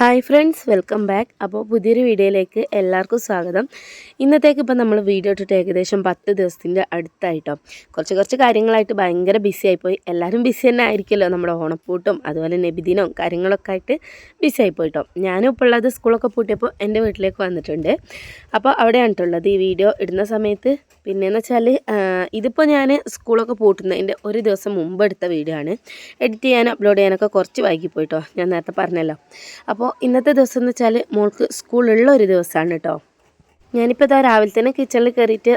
Hi friends welcome back അപ്പോൾ പുതിയൊരു വീഡിയോയിലേക്ക് എല്ലാവർക്കും സ്വാഗതം. ഇന്നത്തേക്ക് ഇപ്പം നമ്മൾ വീഡിയോ ഇട്ടിട്ട് ഏകദേശം പത്ത് ദിവസത്തിന്റെ അടുത്തായിട്ടോ. കുറച്ച് കുറച്ച് കാര്യങ്ങളായിട്ട് ഭയങ്കര ബിസി ആയിപ്പോയി. എല്ലാവരും ബിസി തന്നെ ആയിരിക്കുമല്ലോ. നമ്മുടെ ഓണപ്പൂട്ടും അതുപോലെ നബിദിനവും കാര്യങ്ങളൊക്കെ ആയിട്ട് ബിസി ആയിപ്പോയിട്ടോ. ഞാനും ഇപ്പോൾ ഉള്ളത് സ്കൂളൊക്കെ പൂട്ടിയപ്പോൾ എന്റെ വീട്ടിലേക്ക് വന്നിട്ടുണ്ട്. അപ്പോൾ അവിടെയാണ് കേട്ടുള്ളത് ഈ വീഡിയോ ഇടുന്ന സമയത്ത് പിന്നെയെന്ന് വെച്ചാൽ ഇതിപ്പോൾ ഞാൻ സ്കൂളൊക്കെ പൂട്ടുന്നതിന്റെ ഒരു ദിവസം മുമ്പ് എടുത്ത വീഡിയോ ആണ്. എഡിറ്റ് ചെയ്യാനും അപ്ലോഡ് ചെയ്യാനൊക്കെ കുറച്ച് വൈകിപ്പോയിട്ടോ. ഞാൻ നേരത്തെ പറഞ്ഞല്ലോ. അപ്പോൾ ഇന്നത്തെ ദിവസം എന്ന് വെച്ചാൽ മോൾക്ക് സ്കൂളുള്ള ഒരു ദിവസമാണ് കേട്ടോ. ഞാനിപ്പോൾ ഇതാ രാവിലെ തന്നെ കിച്ചണിൽ കയറിയിട്ട്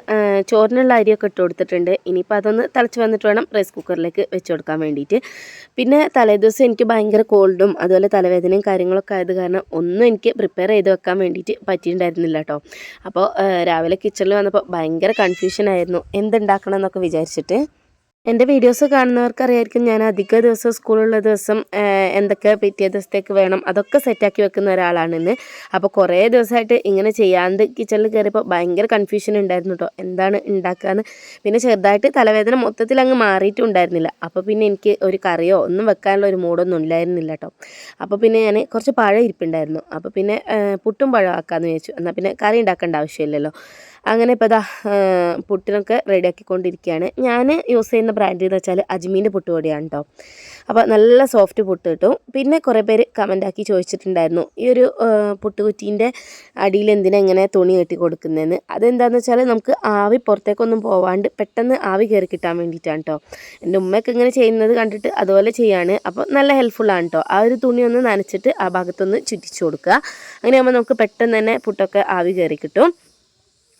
ചോറിനുള്ള അരിയൊക്കെ ഇട്ട് കൊടുത്തിട്ടുണ്ട്. ഇനിയിപ്പോൾ അതൊന്ന് തിളച്ച് വന്നിട്ട് വേണം റൈസ് കുക്കറിലേക്ക് വെച്ച് കൊടുക്കാൻ വേണ്ടിയിട്ട് പിന്നെ തലേദിവസം എനിക്ക് ഭയങ്കര കോൾഡും അതുപോലെ തലവേദനയും കാര്യങ്ങളൊക്കെ ആയത് കാരണം ഒന്നും എനിക്ക് പ്രിപ്പയർ ചെയ്ത് വെക്കാൻ വേണ്ടിയിട്ട് പറ്റിയിട്ടുണ്ടായിരുന്നില്ല കേട്ടോ. അപ്പോൾ രാവിലെ കിച്ചണിൽ വന്നപ്പോൾ ഭയങ്കര കൺഫ്യൂഷൻ ആയിരുന്നു. എന്തുണ്ടാക്കണം എന്നൊക്കെ വിചാരിച്ചിട്ട്. എന്റെ വീഡിയോസ് കാണുന്നവർക്കറിയായിരിക്കും ഞാൻ അധിക ദിവസം സ്കൂളുള്ള ദിവസം എന്തൊക്കെ പിറ്റേ ദിവസത്തേക്ക് വേണം അതൊക്കെ സെറ്റാക്കി വെക്കുന്ന ഒരാളാണ് ഇന്ന് അപ്പോൾ കുറേ ദിവസമായിട്ട് ഇങ്ങനെ ചെയ്യാണ്ട് കിച്ചണിൽ കയറിയപ്പോൾ ഭയങ്കര കൺഫ്യൂഷൻ ഉണ്ടായിരുന്നു കേട്ടോ എന്താണ് ഉണ്ടാക്കുകയെന്ന് പിന്നെ ചെറുതായിട്ട് തലവേദന മൊത്തത്തിൽ അങ്ങ് മാറിയിട്ടുണ്ടായിരുന്നില്ല. അപ്പോൾ പിന്നെ എനിക്ക് ഒരു കറിയോ ഒന്നും വെക്കാനുള്ള ഒരു മൂഡൊന്നും ഉണ്ടായിരുന്നില്ല കേട്ടോ അപ്പോൾ പിന്നെ ഞാൻ കുറച്ച് പഴം ഇരിപ്പുണ്ടായിരുന്നു. അപ്പോൾ പിന്നെ പുട്ടും പഴം ആക്കാമെന്ന് വിചാരിച്ചു. എന്നാൽ പിന്നെ കറി ഉണ്ടാക്കേണ്ട ആവശ്യമില്ലല്ലോ. അങ്ങനെ ഇപ്പോൾ ഇതാ പുട്ടിനൊക്കെ റെഡിയാക്കിക്കൊണ്ടിരിക്കുകയാണ് ഞാൻ യൂസ് ചെയ്യുന്ന ബ്രാൻഡ് എന്ന് വെച്ചാൽ അജ്മീന്റെ പുട്ടുപൊടിയാണ് കേട്ടോ അപ്പോൾ നല്ല സോഫ്റ്റ് പുട്ട് കിട്ടും. പിന്നെ കുറേ പേര് കമന്റാക്കി ചോദിച്ചിട്ടുണ്ടായിരുന്നു ഈ ഒരു പുട്ടുകുറ്റീന്റെ അടിയിൽ എന്തിനാ ഇങ്ങനെ തുണി കെട്ടി കൊടുക്കുന്നതെന്ന് അതെന്താണെന്ന് വെച്ചാൽ നമുക്ക് ആവി പുറത്തേക്കൊന്നും പോവാണ്ട് പെട്ടെന്ന് ആവി കയറി കിട്ടാൻ വേണ്ടിയിട്ടാണ് കേട്ടോ എന്റെ ഉമ്മയൊക്കെ ഇങ്ങനെ ചെയ്യുന്നത് കണ്ടിട്ട് അതുപോലെ ചെയ്യാണ്. അപ്പോൾ നല്ല ഹെൽപ്ഫുള്ളാണ് കേട്ടോ ആ ഒരു തുണി ഒന്ന് നനച്ചിട്ട് ആ ഭാഗത്തൊന്ന് ചുറ്റിച്ചു കൊടുക്കുക. അങ്ങനെയാകുമ്പോൾ നമുക്ക് പെട്ടെന്ന് തന്നെ പുട്ടൊക്കെ ആവി കയറി കിട്ടും.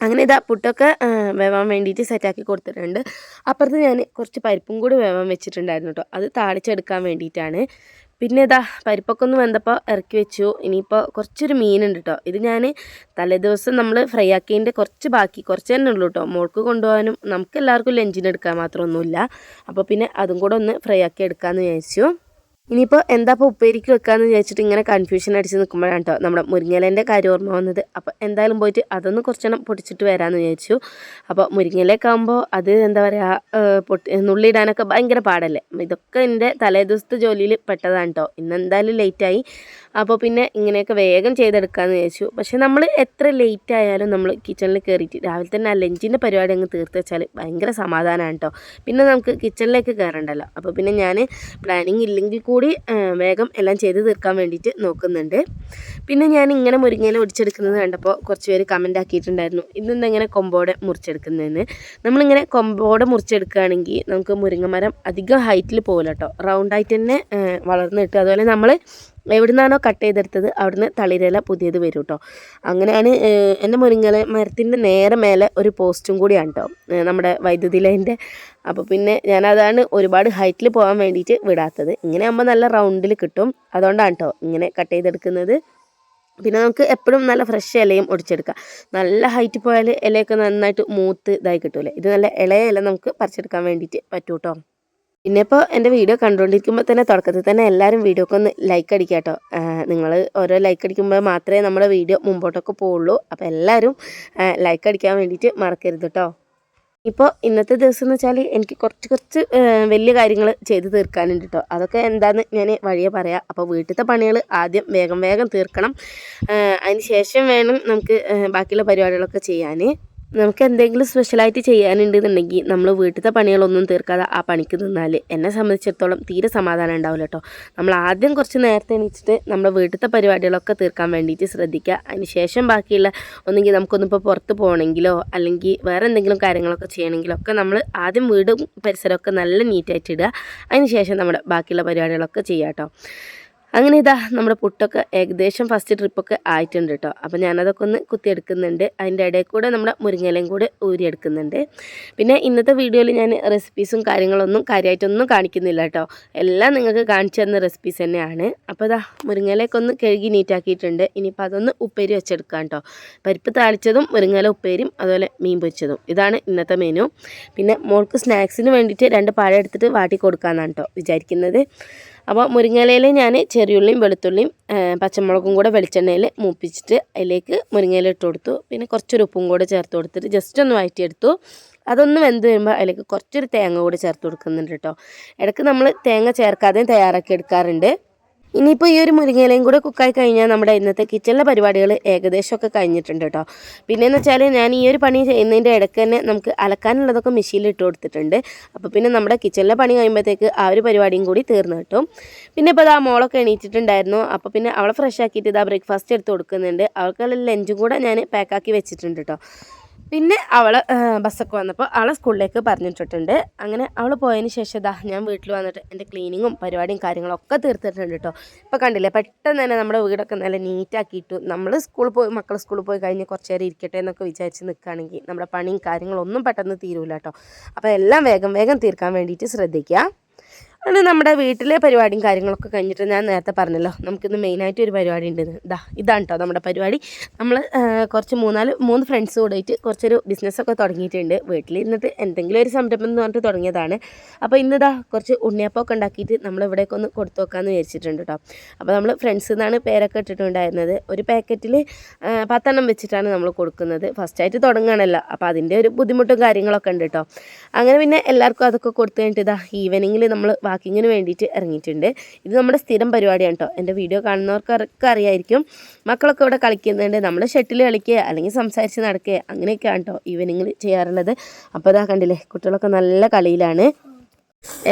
അങ്ങനെ ഇതാ പുട്ടൊക്കെ വേവാൻ വേണ്ടിയിട്ട് സെറ്റാക്കി കൊടുത്തിട്ടുണ്ട്. അപ്പുറത്ത് ഞാൻ കുറച്ച് പരിപ്പും കൂടി വേവാൻ വെച്ചിട്ടുണ്ടായിരുന്നു കേട്ടോ അത് താളിച്ചെടുക്കാൻ വേണ്ടിയിട്ടാണ് പിന്നെ ഇതാ പരിപ്പൊക്കെ ഒന്ന് വെന്തപ്പോൾ ഇറക്കി വെച്ചു. ഇനിയിപ്പോൾ കുറച്ചൊരു മീനുണ്ട് കേട്ടോ ഇത് ഞാൻ തലേ ദിവസം നമ്മൾ ഫ്രൈ ആക്കിയതിന്റെ കുറച്ച് ബാക്കി കുറച്ച് തന്നെ ഉള്ളൂ കേട്ടോ മോൾക്ക് കൊണ്ടുപോകാനും നമുക്ക് എല്ലാവർക്കും ലഞ്ചിന് എടുക്കാൻ മാത്രമൊന്നുമില്ല. അപ്പോൾ പിന്നെ അതും കൂടെ ഒന്ന് ഫ്രൈ ആക്കി എടുക്കാമെന്ന് വിചാരിച്ചു. ഇനിയിപ്പോൾ എന്താ ഇപ്പോൾ ഉപ്പേരിക്ക് വെക്കാമെന്ന് വിചാരിച്ചിട്ട് ഇങ്ങനെ കൺഫ്യൂഷൻ അടിച്ച് നിൽക്കുമ്പോഴാണ് കേട്ടോ നമ്മുടെ മുരിങ്ങലേന്റെ കാര്യം ഓർമ്മ വന്നത്. അപ്പോൾ എന്തായാലും പോയിട്ട് അതൊന്ന് കുറച്ചെണ്ണം പൊടിച്ചിട്ട് വരാമെന്ന് വിചാരിച്ചു. അപ്പോൾ മുരിങ്ങയിലേക്ക് ആകുമ്പോൾ അത് എന്താ പറയുക പൊട്ടി നുള്ളിയിടാനൊക്കെ ഭയങ്കര പാടല്ലേ? ഇതൊക്കെ എന്റെ തലേദിവസത്തെ ജോലിയിൽ പെട്ടതാണ് കേട്ടോ ഇന്ന് എന്തായാലും ലേറ്റായി അപ്പോൾ പിന്നെ ഇങ്ങനെയൊക്കെ വേഗം ചെയ്തെടുക്കാമെന്ന് വിചാരിച്ചു. പക്ഷേ നമ്മൾ എത്ര ലേറ്റ് ആയാലും നമ്മൾ കിച്ചണിൽ കയറിയിട്ട് രാവിലെ തന്നെ ആ ലഞ്ചിന്റെ പരിപാടി അങ്ങ് തീർത്ത് വെച്ചാൽ ഭയങ്കര സമാധാനമാണ് കേട്ടോ പിന്നെ നമുക്ക് കിച്ചണിലേക്ക് കയറണ്ടല്ലോ അപ്പോൾ പിന്നെ ഞാൻ പ്ലാനിങ് ഇല്ലെങ്കിൽ കൂടി വേഗം എല്ലാം ചെയ്ത് തീർക്കാൻ വേണ്ടിയിട്ട് നോക്കുന്നുണ്ട്. പിന്നെ ഞാൻ ഇങ്ങനെ മുരിങ്ങയില ഒടിച്ചെടുക്കുന്നത് കണ്ടപ്പോൾ കുറച്ച് പേര് കമന്റ് ആക്കിയിട്ടുണ്ടായിരുന്നു. ഇന്നെന്തെങ്ങനെ കൊമ്പോടെ മുറിച്ചെടുക്കുന്നതെന്ന് നമ്മളിങ്ങനെ കൊമ്പോടെ മുറിച്ചെടുക്കുകയാണെങ്കിൽ നമുക്ക് മുരിങ്ങമരം അധികം ഹൈറ്റിൽ പോകില്ല കേട്ടോ റൗണ്ടായിട്ട് തന്നെ വളർന്നിട്ട് അതുപോലെ നമ്മൾ എവിടുന്നാണോ കട്ട് ചെയ്തെടുത്തത് അവിടുന്ന് തളിരില പുതിയത് വരും കേട്ടോ അങ്ങനെയാണ് എന്റെ മുരിങ്ങല മരത്തിന്റെ നേരെ മേലെ ഒരു പോസ്റ്റും കൂടിയാണ് കേട്ടോ നമ്മുടെ വൈദ്യുതി ലൈന്റെ. അപ്പോൾ പിന്നെ ഞാനതാണ് ഒരുപാട് ഹൈറ്റിൽ പോകാൻ വേണ്ടിയിട്ട് വിടാത്തത്. ഇങ്ങനെ ആകുമ്പോൾ നല്ല റൗണ്ടിൽ കിട്ടും. അതുകൊണ്ടാണ് കേട്ടോ ഇങ്ങനെ കട്ട് ചെയ്തെടുക്കുന്നത്. പിന്നെ നമുക്ക് എപ്പോഴും നല്ല ഫ്രഷ് ഇലയും ഒടിച്ചെടുക്കാം. നല്ല ഹൈറ്റ് പോയാൽ ഇലയൊക്കെ നന്നായിട്ട് മൂത്ത് ഇതായി കിട്ടൂലേ. ഇത് നല്ല ഇളയ ഇല നമുക്ക് പറിച്ചെടുക്കാൻ വേണ്ടിയിട്ട് പറ്റൂ കേട്ടോ പിന്നെ ഇപ്പോൾ എന്റെ വീഡിയോ കണ്ടുകൊണ്ടിരിക്കുമ്പോൾ തന്നെ തുടക്കത്തിൽ തന്നെ എല്ലാവരും വീഡിയോക്ക് ഒന്ന് ലൈക്ക് അടിക്കുക കേട്ടോ. നിങ്ങൾ ഓരോ ലൈക്ക് അടിക്കുമ്പോൾ മാത്രമേ നമ്മുടെ വീഡിയോ മുമ്പോട്ടൊക്കെ പോവുള്ളൂ. അപ്പോൾ എല്ലാവരും ലൈക്ക് അടിക്കാൻ വേണ്ടിയിട്ട് മറക്കരുത് കേട്ടോ. ഇപ്പോൾ ഇന്നത്തെ ദിവസം എന്ന് വെച്ചാൽ എനിക്ക് കുറച്ച് കുറച്ച് വലിയ കാര്യങ്ങൾ ചെയ്ത് തീർക്കാനുണ്ട് കേട്ടോ. അതൊക്കെ എന്താണെന്ന് ഞാൻ വഴിയെ പറയാം. അപ്പോൾ വീട്ടിലത്തെ പണികൾ ആദ്യം വേഗം വേഗം തീർക്കണം. അതിന് ശേഷം വേണം നമുക്ക് ബാക്കിയുള്ള പരിപാടികളൊക്കെ ചെയ്യാൻ നമുക്ക് എന്തെങ്കിലും സ്പെഷ്യലായിട്ട് ചെയ്യാനുണ്ടെന്നുണ്ടെങ്കിൽ നമ്മൾ വീട്ടിലത്തെ പണികളൊന്നും തീർക്കാതെ ആ പണിക്ക് നിന്നാൽ എന്നെ സംബന്ധിച്ചിടത്തോളം തീരെ സമാധാനം ഉണ്ടാവില്ല കേട്ടോ നമ്മൾ ആദ്യം കുറച്ച് നേരത്തെ എണീച്ചിട്ട് നമ്മൾ വീട്ടിലത്തെ പരിപാടികളൊക്കെ തീർക്കാൻ വേണ്ടിയിട്ട് ശ്രദ്ധിക്കുക അതിന് ശേഷം ബാക്കിയുള്ള ഒന്നെങ്കിൽ നമുക്കൊന്നിപ്പോൾ പുറത്ത് പോകണമെങ്കിലോ അല്ലെങ്കിൽ വേറെ എന്തെങ്കിലും കാര്യങ്ങളൊക്കെ ചെയ്യണമെങ്കിലോ ഒക്കെ നമ്മൾ ആദ്യം വീടും പരിസരമൊക്കെ നല്ല നീറ്റായിട്ട് ഇടുക. അതിന് ശേഷം നമ്മുടെ ബാക്കിയുള്ള പരിപാടികളൊക്കെ ചെയ്യാം കേട്ടോ അങ്ങനെ ഇതാ നമ്മുടെ പുട്ടൊക്കെ ഏകദേശം ഫസ്റ്റ് ട്രിപ്പൊക്കെ ആയിട്ടുണ്ട് കേട്ടോ അപ്പോൾ ഞാനതൊക്കെ ഒന്ന് കുത്തിയെടുക്കുന്നുണ്ട്. അതിന്റെ ഇടയിൽ കൂടെ നമ്മുടെ മുരിങ്ങയിലയും കൂടെ ഊരിയെടുക്കുന്നുണ്ട്. പിന്നെ ഇന്നത്തെ വീഡിയോയിൽ ഞാൻ റെസിപ്പീസും കാര്യങ്ങളൊന്നും കാര്യമായിട്ടൊന്നും കാണിക്കുന്നില്ല കേട്ടോ എല്ലാം നിങ്ങൾക്ക് കാണിച്ചു തന്ന റെസിപ്പീസ് തന്നെയാണ്. അപ്പോൾ ഇതാ മുരിങ്ങയിലേക്ക് ഒന്ന് കഴുകി നീറ്റാക്കിയിട്ടുണ്ട് ഇനിയിപ്പോൾ അതൊന്ന് ഉപ്പേരി വെച്ചെടുക്കാം കേട്ടോ പരിപ്പ് താളിച്ചതും മുരിങ്ങയില ഉപ്പേരിയും അതുപോലെ മീൻ പൊരിച്ചതും. ഇതാണ് ഇന്നത്തെ മെനു പിന്നെ മോൾക്ക് സ്നാക്സിന് വേണ്ടിയിട്ട് രണ്ട് പഴം എടുത്തിട്ട് വാട്ടി കൊടുക്കാമെന്നാണ് കേട്ടോ വിചാരിക്കുന്നത്. അപ്പോൾ മുരിങ്ങയിലയിൽ ഞാൻ ചെറിയുള്ളിയും വെളുത്തുള്ളിയും പച്ചമുളകും കൂടെ വെളിച്ചെണ്ണയിൽ മൂപ്പിച്ചിട്ട് അതിലേക്ക് മുരിങ്ങയില ഇട്ട് കൊടുത്തു. പിന്നെ കുറച്ചൊരു ഉപ്പും കൂടെ ചേർത്ത് കൊടുത്തിട്ട് ജസ്റ്റ് ഒന്ന് വഴറ്റിയെടുത്തു അതൊന്ന് വെന്ത് വരുമ്പോൾ അതിലേക്ക് കുറച്ചൊരു തേങ്ങ കൂടി ചേർത്ത് കൊടുക്കുന്നുണ്ട് കേട്ടോ ഇടയ്ക്ക് നമ്മൾ തേങ്ങ ചേർക്കാതെയും തയ്യാറാക്കി എടുക്കാറുണ്ട്. ഇനിയിപ്പോൾ ഈ ഒരു മുരിങ്ങയിലയും കൂടെ കുക്കായി കഴിഞ്ഞാൽ നമ്മുടെ ഇന്നത്തെ കിച്ചണിലെ പരിപാടികൾ ഏകദേശമൊക്കെ കഴിഞ്ഞിട്ടുണ്ട് കേട്ടോ പിന്നെയെന്ന് വെച്ചാൽ ഞാൻ ഈ ഒരു പണി ചെയ്യുന്നതിന്റെ ഇടയ്ക്ക് തന്നെ നമുക്ക് അലക്കാനുള്ളതൊക്കെ മെഷീനിൽ ഇട്ട് കൊടുത്തിട്ടുണ്ട്. അപ്പോൾ പിന്നെ നമ്മുടെ കിച്ചണിലെ പണി കഴിയുമ്പോഴത്തേക്ക് ആ ഒരു പരിപാടിയും കൂടി തീർന്നു കിട്ടും. പിന്നെ ഇപ്പോൾ ഇതാ മോളൊക്കെ എണീറ്റിട്ടുണ്ടായിരുന്നു. അപ്പോൾ പിന്നെ അവളെ ഫ്രഷ് ആക്കിയിട്ട് ഇതാ ബ്രേക്ക്ഫാസ്റ്റ് എടുത്ത് കൊടുക്കുന്നുണ്ട്. അവൾക്കുള്ള ലഞ്ചും കൂടെ ഞാൻ പാക്കാക്കി വെച്ചിട്ടുണ്ട് കേട്ടോ പിന്നെ അവൾ ബസ്സൊക്കെ വന്നപ്പോൾ അവളെ സ്കൂളിലേക്ക് പറഞ്ഞിട്ടിട്ടുണ്ട് അങ്ങനെ അവൾ പോയതിന് ശേഷം ഇതാ ഞാൻ വീട്ടിൽ വന്നിട്ട് എന്റെ ക്ലീനിങ്ങും പരിപാടിയും കാര്യങ്ങളൊക്കെ തീർത്തിട്ടുണ്ട് കേട്ടോ ഇപ്പോൾ കണ്ടില്ലേ പെട്ടെന്ന് തന്നെ നമ്മുടെ വീടൊക്കെ നല്ല നീറ്റാക്കിയിട്ടു. നമ്മൾ സ്കൂളിൽ പോയി മക്കൾ സ്കൂളിൽ പോയി കഴിഞ്ഞ് കുറച്ച് നേരം ഇരിക്കട്ടെ എന്നൊക്കെ വിചാരിച്ച് നിൽക്കുകയാണെങ്കിൽ നമ്മുടെ പണിയും കാര്യങ്ങളൊന്നും പെട്ടെന്ന് തീരൂല കേട്ടോ അപ്പോൾ എല്ലാം വേഗം വേഗം തീർക്കാൻ വേണ്ടിയിട്ട് ശ്രദ്ധിക്കുക അങ്ങനെ നമ്മുടെ വീട്ടിലെ പരിപാടിയും കാര്യങ്ങളൊക്കെ കഴിഞ്ഞിട്ട് ഞാൻ നേരത്തെ പറഞ്ഞല്ലോ നമുക്കിന്ന് മെയിനായിട്ട് ഒരു പരിപാടി ഉണ്ട് ഇതാ. ഇതാണ് കേട്ടോ നമ്മുടെ പരിപാടി. നമ്മൾ കുറച്ച് മൂന്നാൽ മൂന്ന് ഫ്രണ്ട്സ് കൂടെയിട്ട് കുറച്ചൊരു ബിസിനസ്സൊക്കെ തുടങ്ങിയിട്ടുണ്ട്. വീട്ടിലിരുന്നിട്ട് എന്തെങ്കിലും ഒരു സംരംഭം എന്ന് പറഞ്ഞിട്ട് തുടങ്ങിയതാണ്. അപ്പോൾ ഇന്നിതാ കുറച്ച് ഉണ്ണിയപ്പമൊക്കെ ഉണ്ടാക്കിയിട്ട് നമ്മൾ ഇവിടേക്ക് ഒന്ന് കൊടുത്തു നോക്കാമെന്ന് വിചാരിച്ചിട്ടുണ്ട് കേട്ടോ അപ്പോൾ നമ്മൾ ഫ്രണ്ട്സ് എന്നാണ് പേരൊക്കെ ഇട്ടിട്ടുണ്ടായിരുന്നത്. ഒരു പാക്കറ്റിൽ പത്തെണ്ണം വെച്ചിട്ടാണ് നമ്മൾ കൊടുക്കുന്നത്. ഫസ്റ്റായിട്ട് തുടങ്ങുകയാണല്ലോ അപ്പോൾ അതിന്റെ ഒരു ബുദ്ധിമുട്ടും കാര്യങ്ങളൊക്കെ ഉണ്ട് കേട്ടോ അങ്ങനെ പിന്നെ എല്ലാവർക്കും അതൊക്കെ കൊടുത്തു കഴിഞ്ഞിട്ട് ഇതാ ഈവനിങ്ങിൽ നമ്മൾ വാക്കിങ്ങിന് വേണ്ടിയിട്ട് ഇറങ്ങിയിട്ടുണ്ട്. ഇത് നമ്മുടെ സ്ഥിരം പരിപാടിയാണ് കേട്ടോ എന്റെ വീഡിയോ കാണുന്നവർക്കൊക്കെ അറിയായിരിക്കും. മക്കളൊക്കെ ഇവിടെ കളിക്കുന്നുണ്ട്. നമ്മൾ ഷട്ടിൽ കളിക്കുക അല്ലെങ്കിൽ സംസാരിച്ച് നടക്കുക അങ്ങനെയൊക്കെയാണ് കേട്ടോ ഈവനിങ്ങിൽ ചെയ്യാറുള്ളത്. അപ്പോൾ ഇതാ കണ്ടില്ലേ കുട്ടികളൊക്കെ നല്ല കളിയിലാണ്.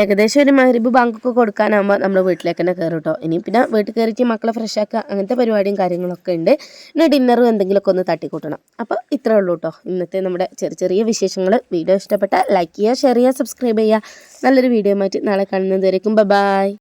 ഏകദേശം ഒരു മഹരിബ് ബാങ്കൊക്കെ കൊടുക്കാനാകുമ്പോൾ നമ്മൾ വീട്ടിലേക്ക് തന്നെ കയറും കേട്ടോ ഇനി പിന്നെ വീട്ടിൽ കയറിയിട്ട് മക്കളെ ഫ്രഷ് ആക്കുക അങ്ങനത്തെ പരിപാടിയും കാര്യങ്ങളൊക്കെ ഉണ്ട്. പിന്നെ ഡിന്നറും എന്തെങ്കിലുമൊക്കെ ഒന്ന് തട്ടിക്കൂട്ടണം. അപ്പോൾ ഇത്രേ ഉള്ളൂ കേട്ടോ ഇന്നത്തെ നമ്മുടെ ചെറിയ ചെറിയ വിശേഷങ്ങൾ വീഡിയോ ഇഷ്ടപ്പെട്ടാൽ ലൈക്ക് ചെയ്യുക ഷെയർ ചെയ്യുക സബ്സ്ക്രൈബ് ചെയ്യുക. നല്ലൊരു വീഡിയോ മാറ്റി നാളെ കാണുന്നതായിരിക്കും ബൈ